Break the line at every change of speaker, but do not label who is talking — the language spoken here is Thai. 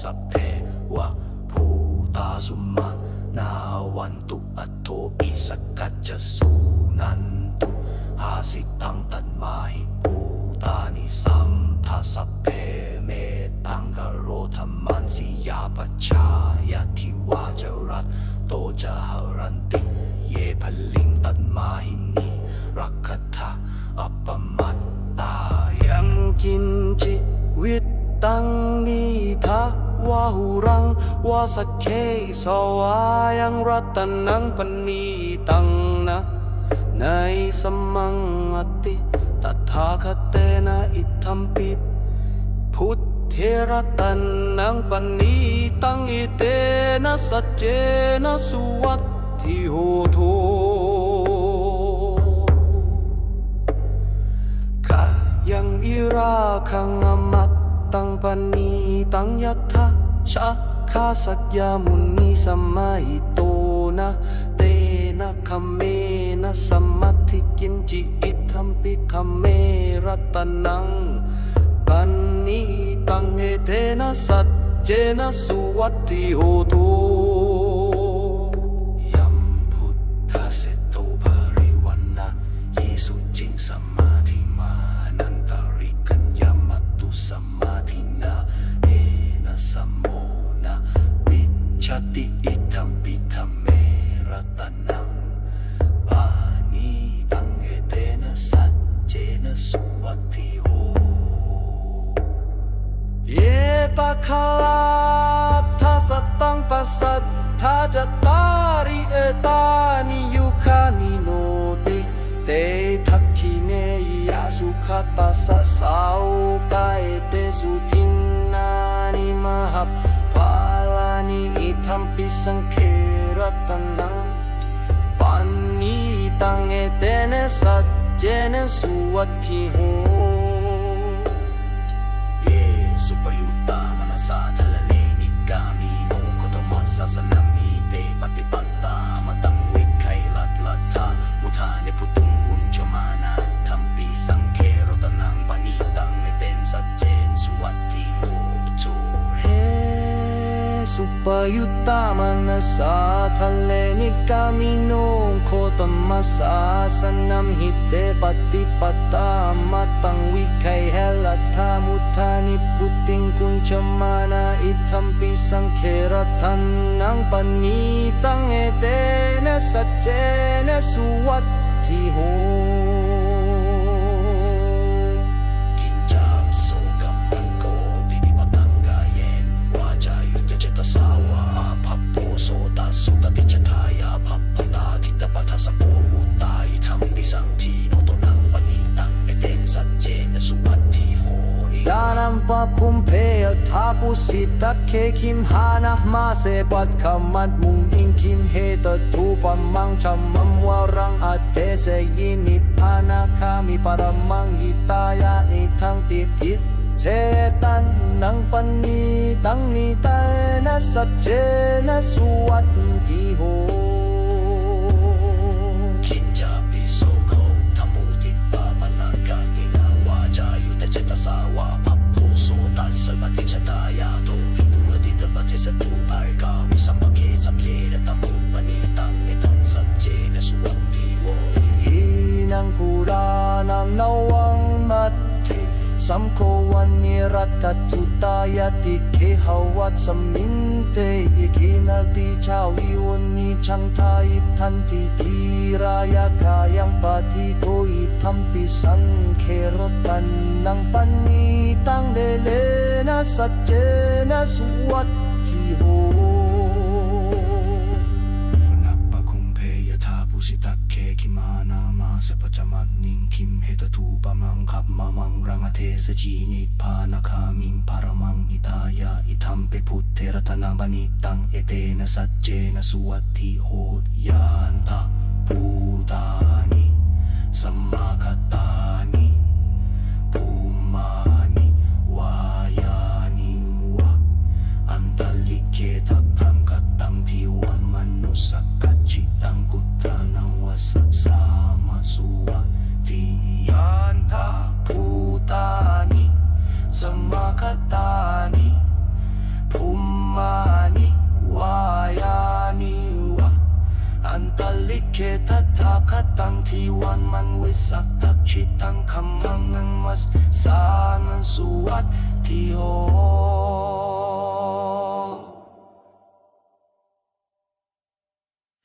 สัพเพวะภูตาสุมา นาวันตุอัตโตปิสกัจจสุนันตุหาสิตังตันมาหิภูตานิสัมทัสเพเมตังกโรธรรมันสิยาปชายาทิวาจรัตโตจะหรันติ เยพลิง หุรัง
วาสกเคสวายังรัตนังปณีตังนะในสมังอติตถาคเตนะอิทัมปิพุทเทระตันนังปณีตังอิเตนะสัจเจนะสุวัตถิโหโทกายังวิราคังอมัตตังปณีตังยัตถะ ชะคาสักยามุนีสมัยโตนะเตนะคัมเมนะสมัติกินจิอิทัมปิคัมเมรัตนังปันนีตังเอเทนะสัจเจนะสุวัตติโหตุ
ยัมพุทธาเสโตภาริวันนะเยสุจิงสมมาธิมานันตาริกัญญามัตตุสมมาธินาเอนะสัม ชติอิทัมปิทัมเมรตนังปานีตังเอเตนะสัจเจนะสุวัติโห
เยปะคาลาทัสสตังปัสสัทธาจตาริเอตานิยุคานิโนติเตทักขิเนยาสุขตัสสะสาวกายเตสุทินนานิมหัปปา อิทัมปิสังเครัตนังปัน สุ
ปยุตตามนัสสาทะเลนิกามิโนโคตมัส สังทีโน
โตนังปณิตังเอเตนสัจเจนสุวัตถิโห
ริ
ยานัมปะพุมเพยทาปุสิตะเคคิมหานะมาเสปัตขมัดมุงอิงคิมเฮตทูปมังชัมมัมวารังอัตเทเสยินิพานาคามิปรมังหิตายานิทังติพิตเชตันนังปันนีตังนิตานะสัจเจนะสุวัตติโห
เจตสาวาพัพโพโสตัสสะปฏิจตายาโตหิปุรติตปฏิสตุปายกามิสัมปะเคสัมเลระตัมมุปนิตังเอตังสัจเจนะสุวัตติโว
อีนังปุรานังนวังมัตถิสัมโควันนิรัตตุตายติเคหาวัตสมิงเตยิกินาปีชา ชังทายทันติทีรายกายังปฏิโทอิทัมปิสังเครตันนังปันนีตังเลเลนะสัจเจนะสุวัตถิโห
สปจมันนิงคิมเหตทูปมังขับมามังรังอเทสจีนิพานาคามิงปารมังอิตายาอิทัมเปพุทเทระตนาบันิตังเอเตนะสัจเจนะสุวัตถิโหยานตาปูตานิสัมมา
तानि पुम्मानि वायानि वा अन्तलिखेतथाकतं धीवन् मन्विसक्तचितं खं मङ्गं मस् सा न सुवत् धियो